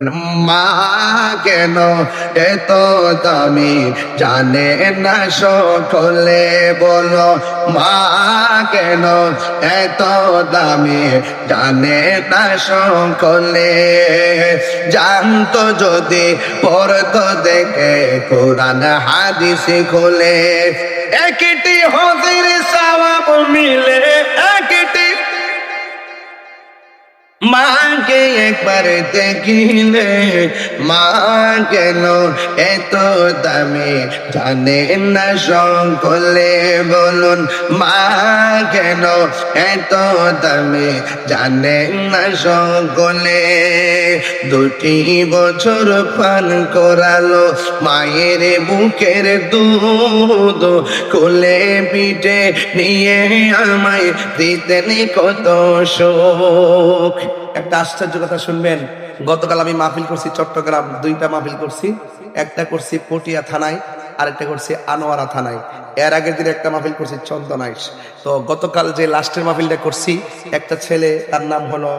মা কেন এত দামি? জানে না সকলে বলো, মা কেন এত দামি? জানে না সকলে। জানতো যদি পড়তো দেখে, কোরআন হাদিস খোলে। একটি হজির সওয়াব মিলে, একটি মাকে একবার দেখিলে, মা কেন এত দামি? জানে না সকলে বলুন, মা কেন এত দামি? জানে না সকলে দুটি বছর পান করালো, মায়ের বুকের দুধ কোলে পিঠে নিয়ে আমায় দিতেন কত শোক। একটা আশ্চর্য কথা শুনবেন। গতকাল আমি মাহফিল করছি চট্টগ্রাম, দুইটা মাহফিল করছি। একটা করছি পটিয়া থানায়, আরেকটা করছি আনোয়ারা থানায়। এর আগের দিন একটা মাহফিল করছি চন্দনাইশ। তো গতকাল যে লাস্টের মাহফিলটা করছি, একটা ছেলে, তার নাম হলো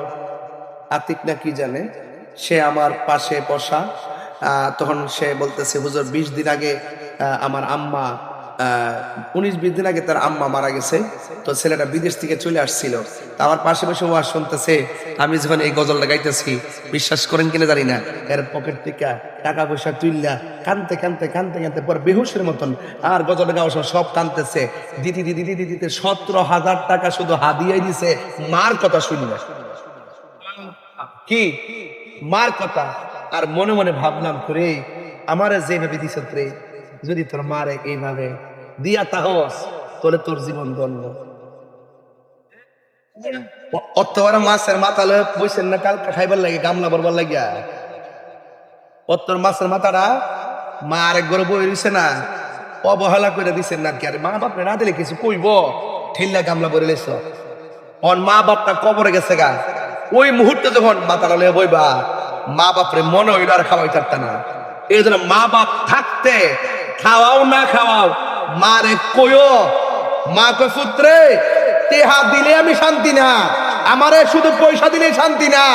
আতিক না কি জানে? সে আমার পাশে বসা। তখন সে বলতেছে, হুজুর, বিশ দিন আগে আমার আম্মা উনিশ, বিশ দিন আগে তার আম্মা মারা গেছে। তো ছেলেটা বিদেশ থেকে চলে আসছিল। তা আমার পাশে বসে ওয়াজ শুনতেছে, আমি যখন এই গজলটা গাইতেছি, বিশ্বাস করেন কিনা জানি না। এর পকেট থেকে টাকা পয়সা তুললা কানতে কানতে কানতে কানতে পরে বেহুশের মতন আর গজল গাওয়া সব কানতেছে। দিদি দিদি দিদি দিতে সতেরো হাজার টাকা শুধু হাদিয়াই দিছে। মার কথা শুনলে কি? মার কথা? আর মনে মনে ভাবলাম করে আমার যেভাবে দিছ যদি তোর মারে এইভাবে, দিয়া তাহস তোরে তোর জীবন ধন্য। অত বড় মাছের মাথা লয়ে বইছেন না, কালকে খাইবার লাগে, গামলা বরবার লাগিয়া। অত্তর মাছের মাথাটা মা আরেক ঘরে বই রইছে না, অবহেলা করে দিছেন না কি আরে মা বাপরে, না দিলে কিছু কইব? ঠেললা গামলা বলে লেছ। অন মা বাপটা কবরে গেছে গা। ওই মুহূর্তে যখন মাথাটা লয়ে বইবা, মা বাপরে মনে হইল আর খাওয়াই চারটা না। এই জন্য মা বাপ থাকতে খাওয়াও না খাওয়াও? মারে কইও, মা কয়, পুত্রে তেহা দিলে আমি শান্তি না। আমারে শুধু পয়সা দিলে শান্তি না।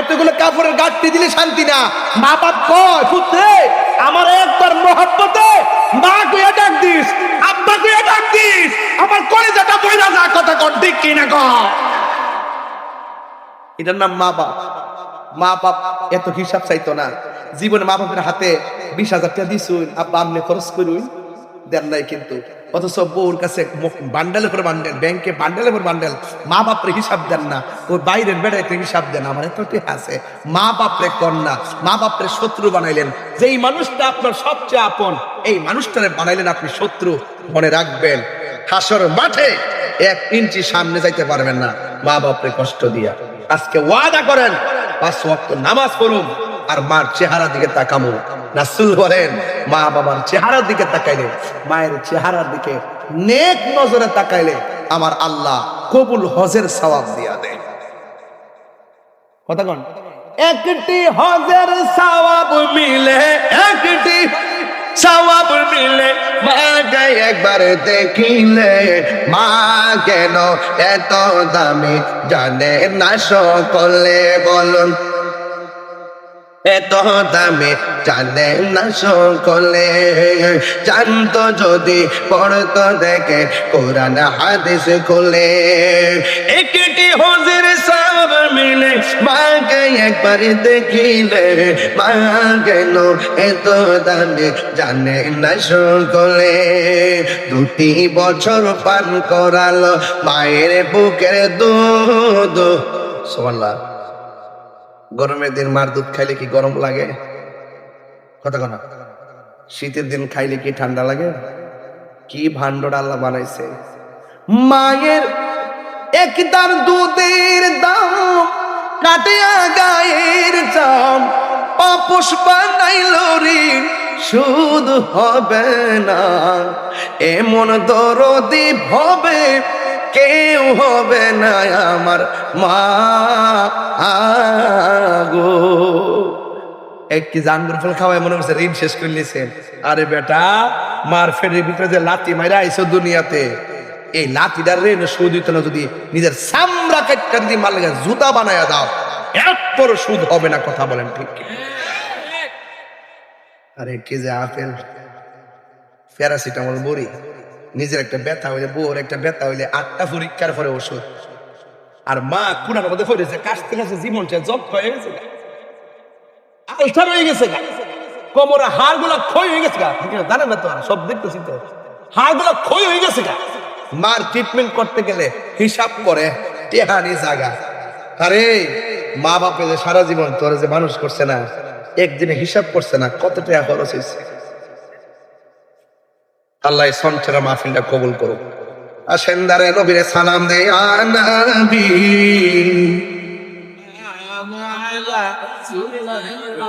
এতগুলো কাপড়ের গাঠটি দিলে শান্তি না। মা বাপ কয়, পুত্রে, আমার একবার মহাব্বতে মা কইয়া ডাক দিস, আব্বা কইয়া ডাক দিস, আমার কলেজাটা বইরা যা কথা কর, ঠিক কিনা কর? এটার নাম মা বাপ। মা বাপ এত হিসাব চাইতো না। জীবনে মা বাপের হাতে বিশ হাজার টাকা দিছুন, আব্বা আমনে খরচ করুন। দেন নাই কিন্তু। অথচ বউর কাছে বান্ডেলের পর বান্ডেল, ব্যাংকে বান্ডেলের পর বান্ডেল মা বাপরে হিসাব দেন না। ওই বাইরের বেড়াইতে হিসাব দেন আমার এত আছে। মা বাপরে কন্যা মা বাপরে শত্রু বানাইলেন। যেই মানুষটা আপনার সবচেয়ে আপন, এই মানুষটারে বানাইলেন আপনি শত্রু। মনে রাখবেন, হাসর মাঠে এক ইঞ্চি সামনে যাইতে পারবেন না। মা বাপরে কষ্ট দিয়া। আজকে ওয়াদা করেন পাঁচ ওয়াক্ত নামাজ পড়ুন আর মার চেহারা দিকে তাকামু। বলেন, মা বাবার চেহারার দিকে তাকাইলে, মায়ের চেহারার দিকে নেক নজরে তাকাইলে আমার আল্লাহ কবুল হজের সওয়াব দিয়া কথা একটি হজের সওয়াব মিলে, একটি সওয়াব মিলে একবার দেখিলে মা কেন এত দামি জানে না সকলে বলুন। এত দামে জানে না সকলে। জানতো যদি পড়তো দেখে কোরআন হাদিস খুলে। একটি হজির সব মিলে মাকে একবার দেখিলে। মা কেন এত দামে জানে না সকলে। দুটি বছর পান করালো মায়ের বুকের দুধ। সোমাল্লা গরমের দিন মার দুধ খাইলে কি গরম লাগে? কথা কথা শীতের দিন খাইলে কি ঠান্ডা লাগে? কি ভান্ডর আল্লাহ বানাইছে। মায়ের একদার দুধের দাম, কাটিয়া গায়ের চাম। পাপুষ বানাইল ঋণ শুধু হবে না। এমন দরদি হবে কেউ হবে না আমার মা গো। একটি জানগুর ফল খাওয়াই মনে হচ্ছে ঋণ শেষ করে নিয়েছেন আরে বেটা, মার ফেরের ভিতরে যে লাথি মাইরা আইসো দুনিয়াতে, এই লাথিটার ঋণ শোধিত না যদি নিজের সামরা কেটটা যদি মার লাগে জুতা বানায়া দাও এরপর সুদ হবে না, কথা বলেন ঠিক আরে কে যে আপেল। প্যারাসিটামল বড়ি নিজের একটা ব্যথা হইলে বউর একটা ব্যথা হইলে আটটা পরীক্ষার পরে ওষুধ। আর মা কুড়ার মধ্যে কাশতে কাছে জীবনটা জব হয়ে গেছে আলসার হয়ে গেছে কোমরে ক্ষয় হয়ে গেছে আছে, না তো সব ক্ষয় হয়ে গেছে মার ট্রিটমেন্ট করতে গেলে হিসাব করে টেহানি জাগা। আরে মা বাপে যে সারা জীবন তোর যে মানুষ করছে না একদিনে হিসাব করছে না কত টাকা খরচ হয়েছে। আল্লাহ সন্টেরা মাহফিলটা কবুল করুক। আসেন দারে নবীরে সালাম দে আনাবি রাসূলুল্লাহ ইয়া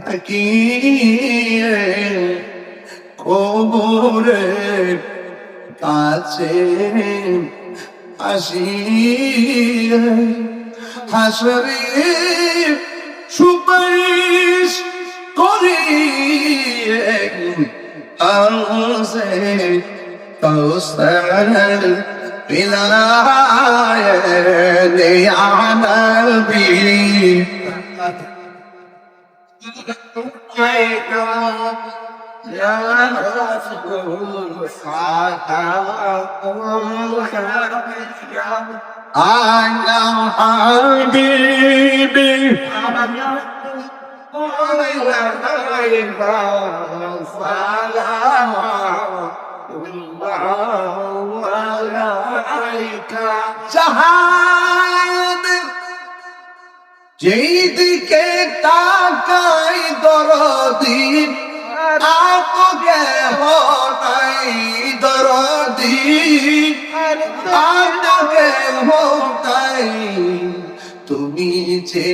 থাকিয়ে কবরে কাছে আসিয়ে হাসরে সুপারিশ করিয়ে আউসে কৌসর পিলায় দেয়া নবী على حبيبي الله عليك شهادة جيدك তাকাই দরদি আপকে হটাই দরদি। আপকে হটাই তুমি যে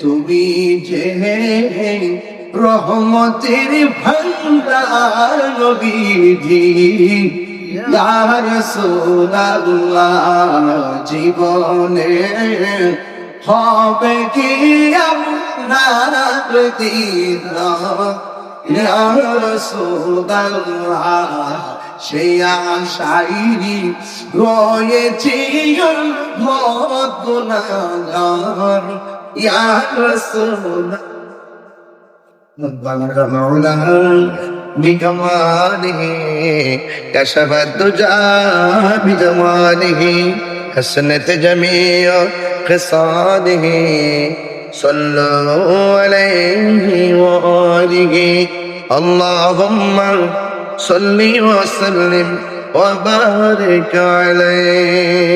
তুমি যে রহমতের ভন্ডার নবীজি। জীবনে হবে কি আপনার দিদার ইয়া রাসূলুল্লাহ সেই আশাইরি রয়েছি মত গুনাহগার ইয়া রাসূলুল্লাহ بلغ العلا بكماله كشف الدجى بجماله حسنت جميع خصاله صلوا عليه وآله اللهم صل وسلم وبارك عليه